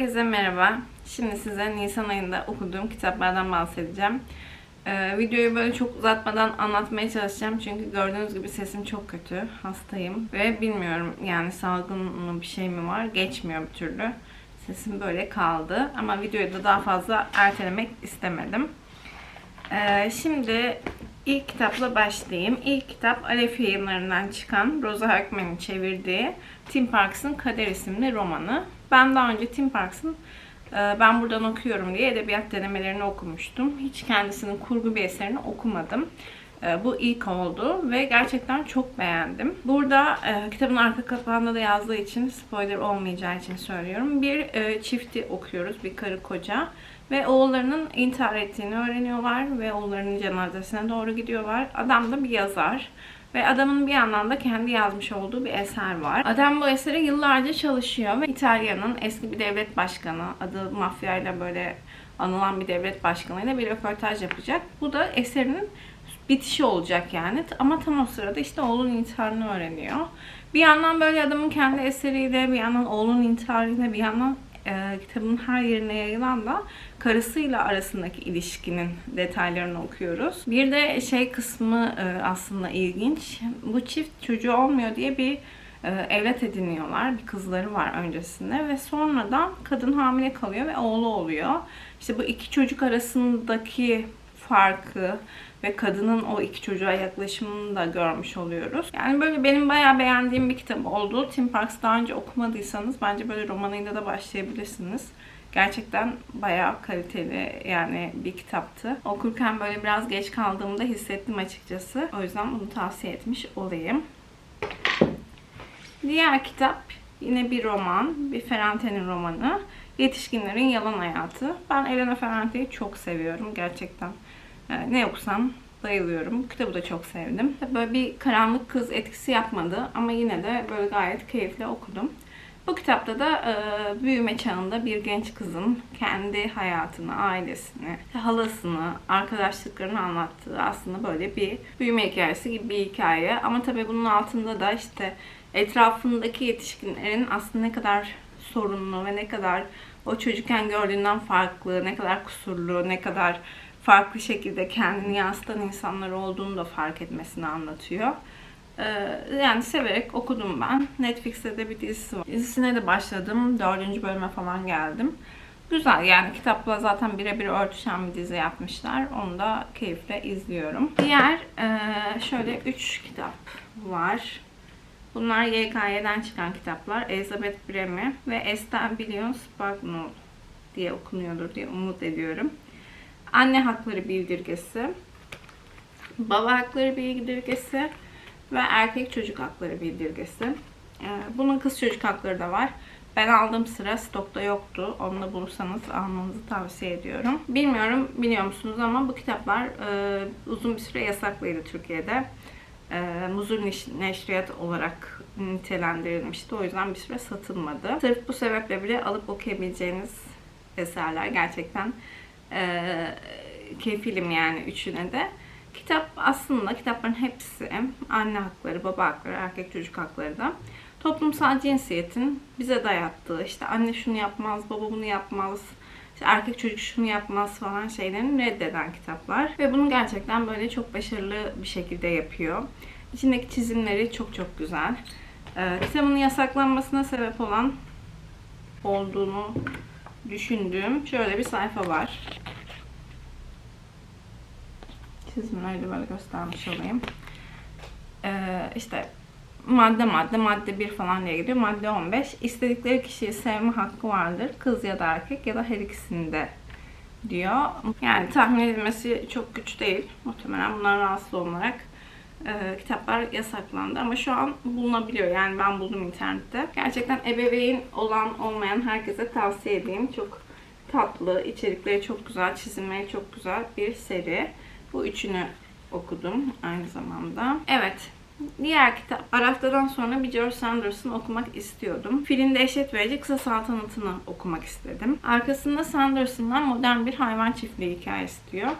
Herkese merhaba. Şimdi size Nisan ayında okuduğum kitaplardan bahsedeceğim. Ee, videoyu böyle çok uzatmadan anlatmaya çalışacağım. Çünkü gördüğünüz gibi sesim çok kötü. Hastayım. Ve bilmiyorum yani salgın mı bir şey mi var. Geçmiyor bir türlü. Sesim böyle kaldı. Ama videoyu da daha fazla ertelemek istemedim. Ee, şimdi ilk kitapla başlayayım. İlk kitap Alef yayınlarından çıkan Rosa Höckman'ın çevirdiği Tim Parks'ın Kader isimli romanı. Ben daha önce Tim Parks'ın e, Ben Buradan Okuyorum diye edebiyat denemelerini okumuştum. Hiç kendisinin kurgu bir eserini okumadım. E, Bu ilk oldu ve gerçekten çok beğendim. Burada e, kitabın arka kapağında da yazdığı için spoiler olmayacağı için söylüyorum. Bir çifti okuyoruz, bir karı koca ve oğullarının intihar ettiğini öğreniyorlar ve oğullarının cenazesine doğru gidiyorlar. Adam da bir yazar. Ve adamın bir yandan da kendi yazmış olduğu bir eser var. Adam bu esere yıllarca çalışıyor ve İtalya'nın eski bir devlet başkanı, adı mafyayla böyle anılan bir devlet başkanıyla bir röportaj yapacak. Bu da eserinin bitişi olacak yani. Ama tam o sırada işte oğlun intiharını öğreniyor. Bir yandan böyle adamın kendi eseriyle, bir yandan oğlun intiharıyla, bir yandan e, kitabın her yerine yayılan da karısıyla arasındaki ilişkinin detaylarını okuyoruz. Bir de şey kısmı e, aslında ilginç. Bu çift çocuğu olmuyor diye bir e, evlat ediniyorlar. Bir kızları var öncesinde ve sonradan kadın hamile kalıyor ve oğlu oluyor. İşte bu iki çocuk arasındaki farkı ve kadının o iki çocuğa yaklaşımını da görmüş oluyoruz. Yani böyle benim bayağı beğendiğim bir kitap oldu. Tim Parks daha önce okumadıysanız bence böyle romanıyla da başlayabilirsiniz. Gerçekten bayağı kaliteli yani bir kitaptı. Okurken böyle biraz geç kaldığımda hissettim açıkçası. O yüzden bunu tavsiye etmiş olayım. Diğer kitap yine bir roman. Bir Ferrante'nin romanı. Yetişkinlerin Yalan Hayatı. Ben Elena Ferrante'yi çok seviyorum gerçekten. Yani ne okusam bayılıyorum. Kitabı da çok sevdim. Böyle bir karanlık kız etkisi yapmadı ama yine de böyle gayet keyifli okudum. Bu kitapta da e, büyüme çağında bir genç kızın kendi hayatını, ailesini, halasını, arkadaşlıklarını anlattığı aslında böyle bir büyüme hikayesi gibi bir hikaye. Ama tabii bunun altında da işte etrafındaki yetişkinlerin aslında ne kadar sorunlu ve ne kadar o çocukken gördüğünden farklı, ne kadar kusurlu, ne kadar farklı şekilde kendini yansıtan insanlar olduğunu da fark etmesini anlatıyor. Ee, yani severek okudum ben. Netflix'te de bir dizisi var. Dizisine de başladım. Dördüncü bölüme falan geldim. Güzel yani kitapla zaten birebir örtüşen bir dizi yapmışlar. Onu da keyifle izliyorum. Diğer e, şöyle üç kitap var. Bunlar YKY'den çıkan kitaplar. Elizabeth Bremi ve Esther Billion Sparknow diye okunuyordur diye umut ediyorum. Anne Hakları Bildirgesi, Baba Hakları Bildirgesi ve Erkek Çocuk Hakları Bildirgesi. Ee, bunun kız çocuk hakları da var. Ben aldığım sıra stokta yoktu. Onu da bulursanız almanızı tavsiye ediyorum. Bilmiyorum biliyor musunuz ama bu kitaplar e, uzun bir süre yasaklıydı Türkiye'de. E, Muzur Neşriyat olarak nitelendirilmişti. O yüzden bir süre satılmadı. Sırf bu sebeple bile alıp okuyabileceğiniz eserler gerçekten e, kefilim yani üçüne de. Kitap aslında kitapların hepsi anne hakları, baba hakları, erkek çocuk hakları da toplumsal cinsiyetin bize dayattığı işte anne şunu yapmaz, baba bunu yapmaz, işte erkek çocuk şunu yapmaz falan şeylerini reddeden kitaplar. Ve bunu gerçekten böyle çok başarılı bir şekilde yapıyor. İçindeki çizimleri çok çok güzel. Ee, kitabın yasaklanmasına sebep olan olduğunu düşündüğüm şöyle bir sayfa var çizimleri de böyle göstermiş olayım. Ee, işte madde madde, madde 1 falan diye gidiyor. Madde 15. İstedikleri kişiyi sevme hakkı vardır. Kız ya da erkek ya da her ikisinde diyor. Yani tahmin edilmesi çok güç değil. Muhtemelen bundan rahatsız olarak e, kitaplar yasaklandı ama şu an bulunabiliyor. Yani ben buldum internette. Gerçekten ebeveyn olan olmayan herkese tavsiye edeyim. Çok tatlı, içerikleri çok güzel, çizimleri çok güzel bir seri. Bu üçünü okudum aynı zamanda. Evet. Diğer kitap Arafta'dan sonra bir George Sanders'ın okumak istiyordum. Filin dehşet verici kısa saltanatını okumak istedim. Arkasında Sanders'ından modern bir hayvan çiftliği hikayesi diyor.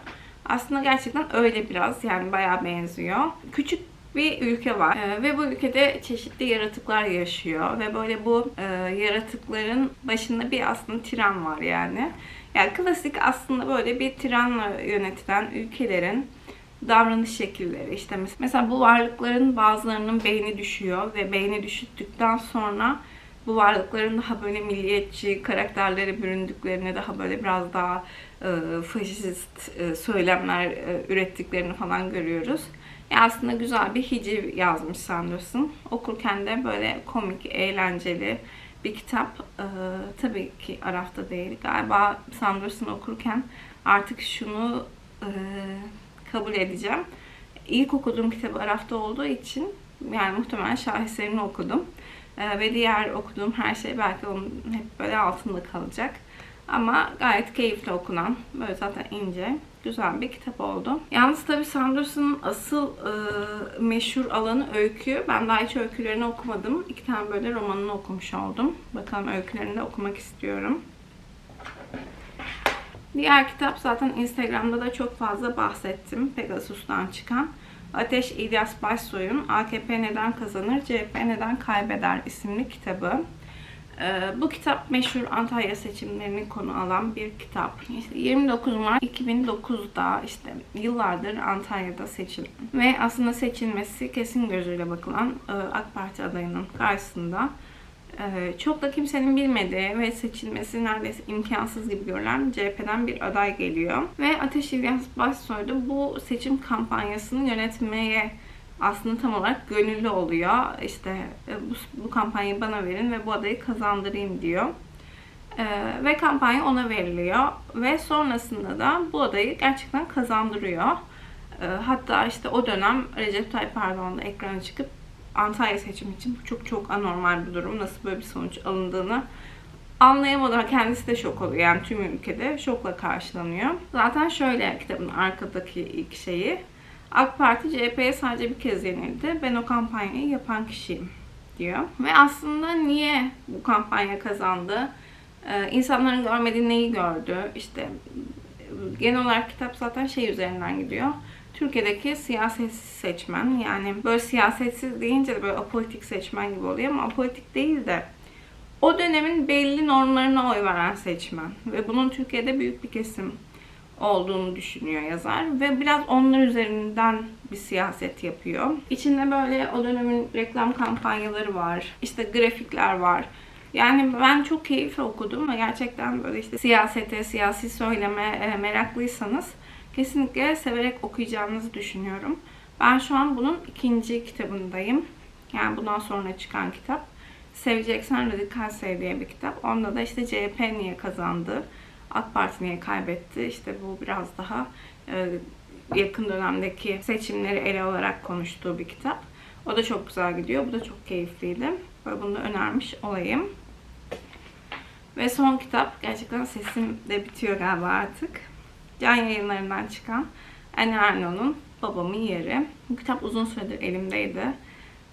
Aslında gerçekten öyle biraz yani bayağı benziyor. Küçük bir ülke var. Ee, ve bu ülkede çeşitli yaratıklar yaşıyor. Ve böyle bu e, yaratıkların başında bir aslında tiran var yani. Yani klasik aslında böyle bir tiranla yönetilen ülkelerin davranış şekilleri. İşte mes- mesela bu varlıkların bazılarının beyni düşüyor ve beyni düşüttükten sonra bu varlıkların daha böyle milliyetçi karakterlere büründüklerini, daha böyle biraz daha faşist e, söylemler e, ürettiklerini falan görüyoruz. Ya aslında güzel bir hiciv yazmış Sanderson. Okurken de böyle komik, eğlenceli bir kitap. E, tabii ki Araf'ta değil. Galiba Sanderson okurken artık şunu e, kabul edeceğim. İlk okuduğum kitabı Araf'ta olduğu için yani muhtemelen şaheserini okudum. E, ve diğer okuduğum her şey belki onun hep böyle altında kalacak. Ama gayet keyifli okunan, böyle zaten ince, güzel bir kitap oldu. Yalnız tabii Sanderson'ın asıl e, meşhur alanı öykü. Ben daha hiç öykülerini okumadım. İki tane böyle romanını okumuş oldum. Bakalım öykülerini de okumak istiyorum. Diğer kitap zaten Instagram'da da çok fazla bahsettim. Pegasus'tan çıkan. Ateş İlyas Başsoy'un AKP Neden Kazanır, CHP Neden Kaybeder isimli kitabı. Ee, bu kitap meşhur Antalya seçimlerini konu alan bir kitap. İşte 29 Mart 2009'da işte yıllardır Antalya'da seçildi. Ve aslında seçilmesi kesin gözüyle bakılan e, AK Parti adayının karşısında e, çok da kimsenin bilmediği ve seçilmesi neredeyse imkansız gibi görülen CHP'den bir aday geliyor. Ve Ateş İlyas Başsoy da bu seçim kampanyasını yönetmeye aslında tam olarak gönüllü oluyor. İşte e, bu, bu kampanyayı bana verin ve bu adayı kazandırayım diyor. Ee, ve kampanya ona veriliyor. Ve sonrasında da bu adayı gerçekten kazandırıyor. Ee, hatta işte o dönem Recep Tayyip Erdoğan da ekrana çıkıp Antalya seçimi için bu çok çok anormal bir durum. Nasıl böyle bir sonuç alındığını anlayamadı. Kendisi de şok oluyor. Yani tüm ülkede şokla karşılanıyor. Zaten şöyle kitabın arkadaki ilk şeyi. AK Parti CHP'ye sadece bir kez yenildi. Ben o kampanyayı yapan kişiyim diyor. Ve aslında niye bu kampanya kazandı? Ee, insanların görmediği neyi gördü? İşte genel olarak kitap zaten şey üzerinden gidiyor. Türkiye'deki siyasetsiz seçmen yani böyle siyasetsiz deyince de böyle apolitik seçmen gibi oluyor ama apolitik değil de o dönemin belli normlarına oy veren seçmen ve bunun Türkiye'de büyük bir kesim olduğunu düşünüyor yazar ve biraz onlar üzerinden bir siyaset yapıyor. İçinde böyle o dönemin reklam kampanyaları var. işte grafikler var. Yani ben çok keyifle okudum ve gerçekten böyle işte siyasete, siyasi söyleme e, meraklıysanız kesinlikle severek okuyacağınızı düşünüyorum. Ben şu an bunun ikinci kitabındayım. Yani bundan sonra çıkan kitap. Seveceksen Radikal Sev diye bir kitap. Onda da işte CHP niye kazandı, AK Parti kaybetti? İşte bu biraz daha e, yakın dönemdeki seçimleri ele alarak konuştuğu bir kitap. O da çok güzel gidiyor. Bu da çok keyifliydi. Böyle bunu da önermiş olayım. Ve son kitap. Gerçekten sesim de bitiyor galiba artık. Can yayınlarından çıkan Anne Arnold'un Babamın Yeri. Bu kitap uzun süredir elimdeydi.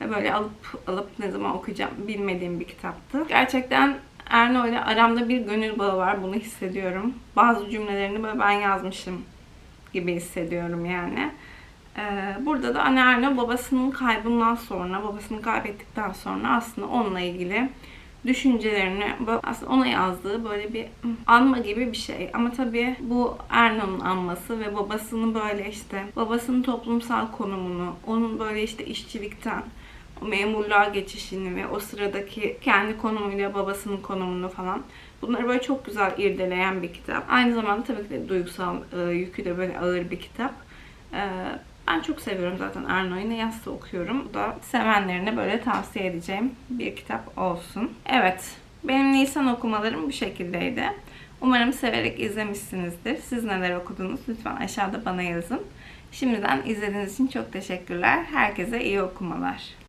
Ve böyle alıp alıp ne zaman okuyacağım bilmediğim bir kitaptı. Gerçekten Erno ile aramda bir gönül bağı var. Bunu hissediyorum. Bazı cümlelerini böyle ben yazmışım gibi hissediyorum yani. Ee, burada da anne Erno babasının kaybından sonra, babasını kaybettikten sonra aslında onunla ilgili düşüncelerini aslında ona yazdığı böyle bir anma gibi bir şey. Ama tabii bu Erno'nun anması ve babasının böyle işte babasının toplumsal konumunu, onun böyle işte işçilikten memurluğa geçişini ve o sıradaki kendi konumuyla babasının konumunu falan bunları böyle çok güzel irdeleyen bir kitap. Aynı zamanda tabii ki de duygusal e, yükü de böyle ağır bir kitap. E, ben çok seviyorum zaten Erno'yu. Ne yazsa okuyorum. Bu da sevenlerine böyle tavsiye edeceğim bir kitap olsun. Evet. Benim Nisan okumalarım bu şekildeydi. Umarım severek izlemişsinizdir. Siz neler okudunuz? Lütfen aşağıda bana yazın. Şimdiden izlediğiniz için çok teşekkürler. Herkese iyi okumalar.